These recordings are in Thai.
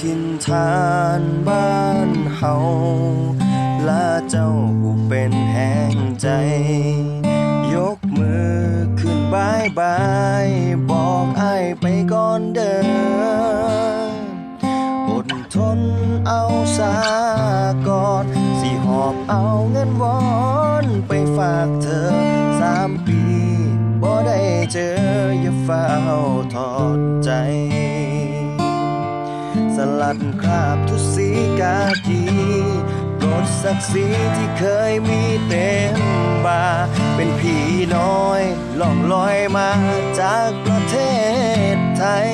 ทินฐานบ้านเฮาลาเจ้าผู้เป็นแห่งใจ ยกมือขึ้นบายบาย บอกไอ้ายไปก่อนเด้ออดทนเอาสากอนสิหอบเอาเงินวอนไปฝากเธอสามปีบ่ได้เจออย่าเฝ้าทอดใจ ลัดคราบทุสีกากีปลดศักดิ์ศรีที่เคยมีเต็มบา เป็นผีน้อยล่องลอยมาจากประเทศไทย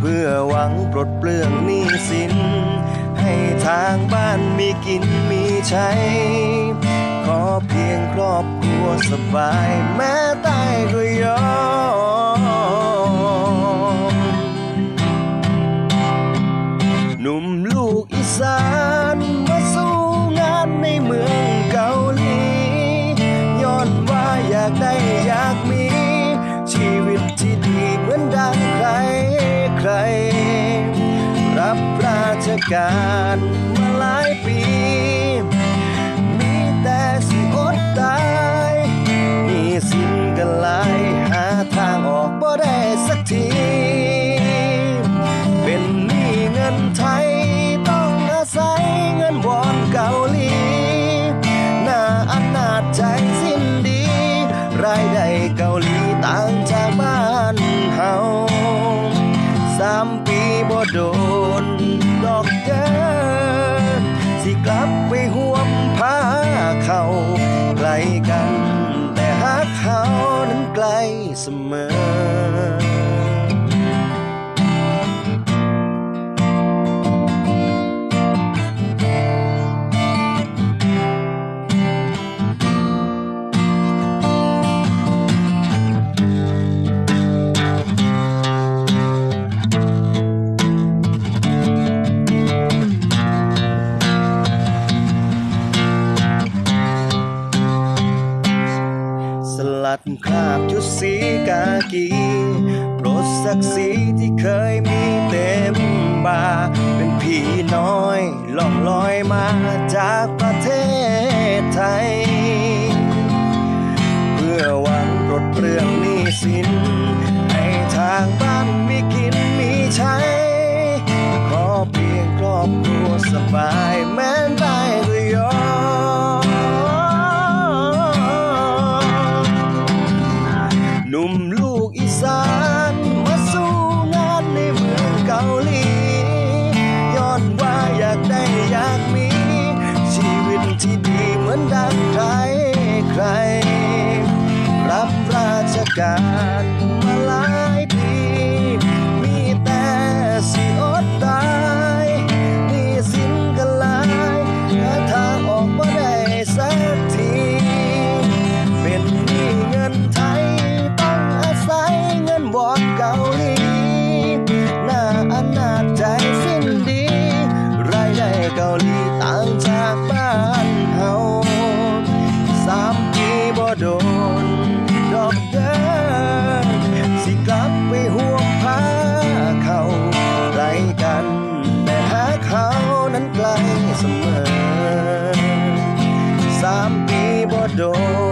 เพื่อหวังปลดเปลื้องหนี้สิน ให้ทางบ้านมีกินมีใช้ขอเพียงครอบครัวสบายแม้ตายก็ยอม ชการมาหลายปี มีแต่สิอดตายหนี่สินกันหลายหาทางออกบ่ได้สักที เป็นหนี้เงินไทยต้องอาศัยเงินวอนเกาหลีน่าอนาจใจสิ้นดี รายได้เกาหลีต่างจากบ้านเฮาสามปีบ่โด เสมอ สลัดคราบชุดสีกากีปลดศักดิ์ศรีที่เคยมีเต็มบาเป็นผีน้อยล่องลอยมาจากประเทศไทย เพื่อหวังปลดเปลื้องหนี้สิน เหมือนดังใครใคร รับราชการ door.